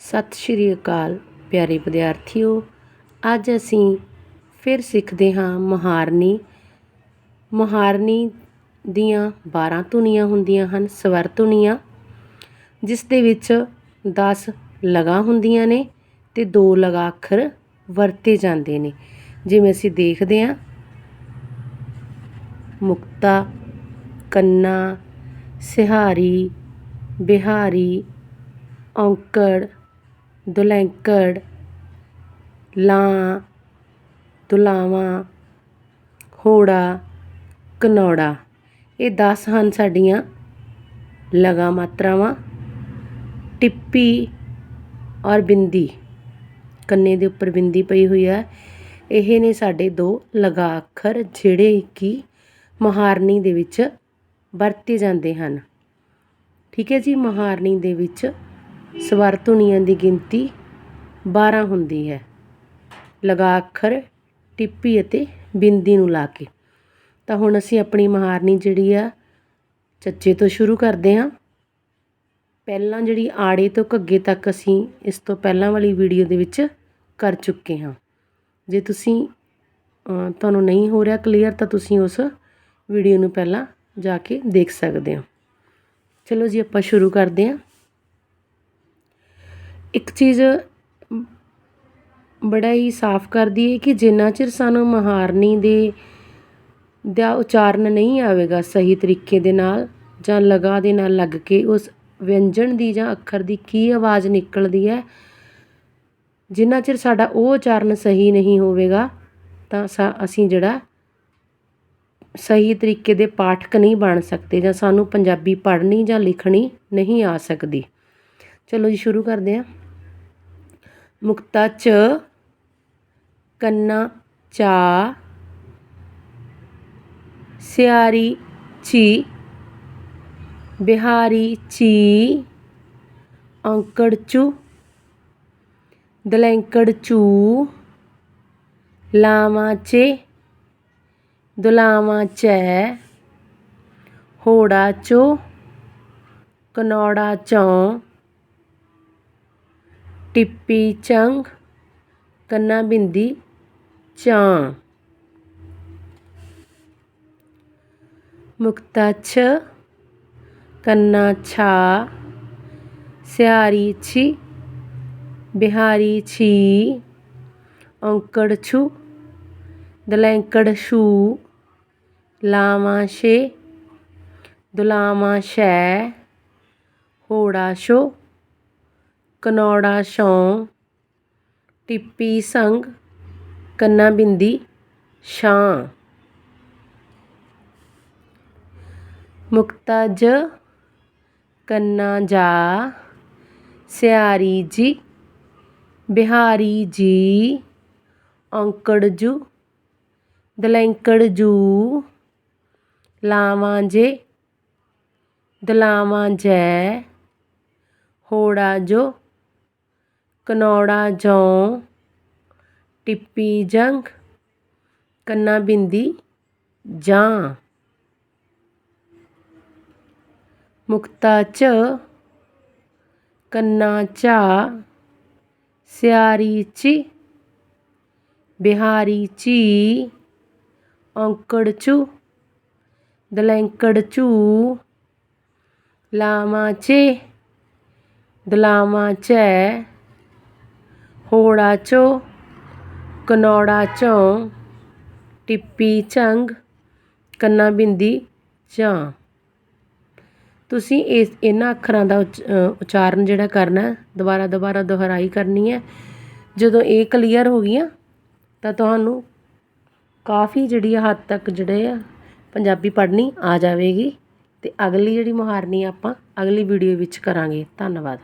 ਸਤਿ ਸ਼੍ਰੀ ਅਕਾਲ, ਪਿਆਰੇ ਵਿਦਿਆਰਥੀਓ। ਅੱਜ ਅਸੀਂ ਫਿਰ ਸਿੱਖਦੇ ਹਾਂ ਮੁਹਾਰਨੀ। ਮੁਹਾਰਨੀ ਦੀਆਂ 12 ਧੁਨੀਆਂ ਹੁੰਦੀਆਂ ਹਨ, ਸਵਰ ਧੁਨੀਆਂ, ਜਿਸ ਦੇ ਵਿੱਚ 10 ਲਗਾ ਹੁੰਦੀਆਂ ਨੇ ਤੇ ਦੋ ਲਗਾ ਅੱਖਰ ਵਰਤੇ ਜਾਂਦੇ ਨੇ। ਜਿਵੇਂ ਅਸੀਂ ਦੇਖਦੇ ਹਾਂ, ਮੁਕਤਾ, ਕੰਨਾ, ਸਿਹਾਰੀ, ਬਿਹਾਰੀ, ਔਂਕੜ ਦੁਲੈਂਕੜ, ਲਾਂ, ਦੁਲਾਵਾਂ, ਹੋੜਾ ਘਨੌੜਾ ਇਹ ਦਸ ਹਨ ਸਾਡੀਆਂ ਲਗਾ ਮਾਤਰਾਵਾਂ। ਟਿੱਪੀ ਔਰ ਬਿੰਦੀ। ਕੰਨੇ ਦੇ ਉੱਪਰ ਬਿੰਦੀ ਪਈ ਹੋਈ ਹੈ। ਇਹ ਨੇ ਸਾਡੇ ਦੋ ਲਗਾ ਅੱਖਰ, ਜਿਹੜੇ ਕਿ ਮੁਹਾਰਨੀ ਦੇ ਵਿੱਚ ਵਰਤੇ ਜਾਂਦੇ ਹਨ। ਠੀਕ ਹੈ ਜੀ, ਮੁਹਾਰਨੀ ਦੇ ਵਿੱਚ ਸਵਰ ਧੁਨੀਆਂ ਦੀ ਗਿਣਤੀ 12 ਹੁੰਦੀ ਹੈ। ਲਗਾ ਅੱਖਰ, ਟਿੱਪੀ ਅਤੇ ਬਿੰਦੀ ਨੂੰ ਲਾ ਕੇ। ਤਾਂ ਹੁਣ ਅਸੀਂ ਆਪਣੀ ਮਹਾਰਨੀ ਜਿਹੜੀ ਆ, ਚੱਚੇ ਤੋਂ ਸ਼ੁਰੂ ਕਰਦੇ ਹਾਂ। ਪਹਿਲਾਂ ਜਿਹੜੀ ਆੜੇ ਤੋਂ ਘੱਗੇ ਤੱਕ ਅਸੀਂ ਇਸ ਤੋਂ ਪਹਿਲਾਂ ਵਾਲੀ ਵੀਡੀਓ ਦੇ ਵਿੱਚ ਕਰ ਚੁੱਕੇ ਹਾਂ। ਜੇ ਤੁਸੀਂ ਤੁਹਾਨੂੰ ਨਹੀਂ ਹੋ ਰਿਹਾ ਕਲੀਅਰ ਤਾਂ ਤੁਸੀਂ ਉਸ ਵੀਡੀਓ ਨੂੰ ਪਹਿਲਾਂ ਜਾ ਕੇ ਦੇਖ ਸਕਦੇ ਹੋ। ਚਲੋ ਜੀ, ਆਪਾਂ ਸ਼ੁਰੂ ਕਰਦੇ ਹਾਂ। ਇੱਕ ਚੀਜ਼ ਬੜਾ ਹੀ ਸਾਫ਼ ਕਰਦੀ ਹੈ ਕਿ ਜਿੰਨਾ ਚਿਰ ਸਾਨੂੰ ਮਹਾਰਨੀ ਦੇ ਦਾ ਉਚਾਰਨ ਨਹੀਂ ਆਵੇਗਾ ਸਹੀ ਤਰੀਕੇ ਦੇ ਨਾਲ ਜਾਂ ਲਗਾ ਦੇ ਨਾਲ ਲੱਗ ਕੇ, ਉਸ ਵਿਅੰਜਨ ਦੀ ਜਾਂ ਅੱਖਰ ਦੀ ਕੀ ਆਵਾਜ਼ ਨਿਕਲਦੀ ਹੈ, ਜਿੰਨਾ ਚਿਰ ਸਾਡਾ ਉਹ ਉਚਾਰਨ ਸਹੀ ਨਹੀਂ ਹੋਵੇਗਾ, ਤਾਂ ਸਾ ਅਸੀਂ ਜਿਹੜਾ ਸਹੀ ਤਰੀਕੇ ਦੇ ਪਾਠਕ ਨਹੀਂ ਬਣ ਸਕਦੇ ਜਾਂ ਸਾਨੂੰ ਪੰਜਾਬੀ ਪੜ੍ਹਨੀ ਜਾਂ ਲਿਖਣੀ ਨਹੀਂ ਆ ਸਕਦੀ। ਚਲੋ ਜੀ, ਸ਼ੁਰੂ ਕਰਦੇ ਹਾਂ। ਮੁਕਤਾ ਚ ਕੰਨਾ ਚਾ ਸਿਆਰੀ ਚੀ ਬਿਹਾਰੀ ਚੀ ਔਂਕੜ ਚੂ ਦਲੈਂਕੜ ਚੂ ਲਾਵਾਂ ਚੇ ਦੁਲਾਵਾਂ ਚੈ ਹੋੜਾ ਚੋ ਕਨੌੜਾ ਚੌਂ ਟਿੱਪੀ ਚੰਗ, ਕੰਨਾ ਬਿੰਦੀ, ਚਾਂ। ਮੁਕਤਾ ਛ, ਕੰਨਾ ਛਾ। ਸਿਆਰੀ ਛੀ, ਬਿਹਾਰੀ ਛੀ। ਔਂਕੜ ਛੂ, ਦਲੈਂਕੜ ਛੂ। ਲਾਵਾਂ ਛੇ, ਦੁਲਾਵਾਂ ਛੈ। ਹੋੜਾ ਛੋ ਕਨੌੜਾ ਛੌਂ ਟਿੱਪੀ ਸੰਘ ਕੰਨਾ ਬਿੰਦੀ ਛਾਂ। ਮੁਕਤਾ ਜ, ਕੰਨਾ ਜਾ, ਸਿਆਰੀ ਜੀ, ਬਿਹਾਰੀ ਜੀ, ਔਂਕੜ ਜੂ, ਦਲੈਂਕੜ ਜੂ, ਲਾਵਾਂ ਜੇ, ਦਲਾਵਾਂ ਜੈ, ਹੋੜਾ ਜੋ। ਕਨੌੜਾ, ਜੌਂ, ਟਿੱਪੀ, ਜੰਗ ਕੰਨਾ ਬਿੰਦੀ ਜਾਂ ਮੁਕਤਾ ਚ ਕੰਨਾ ਚਾ ਸਿਆਰੀ ਚੀ, ਬਿਹਾਰੀ ਚੀ, ਔਂਕੜ ਚੂ, ਦਲੈਂਕੜ ਚੂ, ਲਾਵਾਂ ਚੇ, ਦਲਾਵਾਂ ਚੈ ਹੋੜਾ ਚੋ, ਕਨੌੜਾ ਚੌਂ, ਟਿੱਪੀ ਚੰਗ ਕੰਨਾ ਬਿੰਦੀ ਝਾਂ ਤੁਸੀਂ ਇਸ, ਇਹਨਾਂ ਅੱਖਰਾਂ ਦਾ ਉਚ- ਉਚਾਰਨ ਜਿਹੜਾ ਕਰਨਾ, ਦੁਬਾਰਾ ਦੁਬਾਰਾ ਦੁਹਰਾਈ ਕਰਨੀ ਹੈ। ਜਦੋਂ ਇਹ ਕਲੀਅਰ ਹੋ ਗਈਆਂ, ਤਾਂ ਤੁਹਾਨੂੰ ਕਾਫੀ ਜਿਹੜੀ ਆ ਹੱਦ ਤੱਕ ਜਿਹੜੇ ਆ ਪੰਜਾਬੀ ਪੜ੍ਹਨੀ ਆ ਜਾਵੇਗੀ। ਅਤੇ ਅਗਲੀ ਜਿਹੜੀ ਮੁਹਾਰਨੀ ਆਪਾਂ ਅਗਲੀ ਵੀਡੀਓ ਵਿੱਚ ਕਰਾਂਗੇ। ਧੰਨਵਾਦ।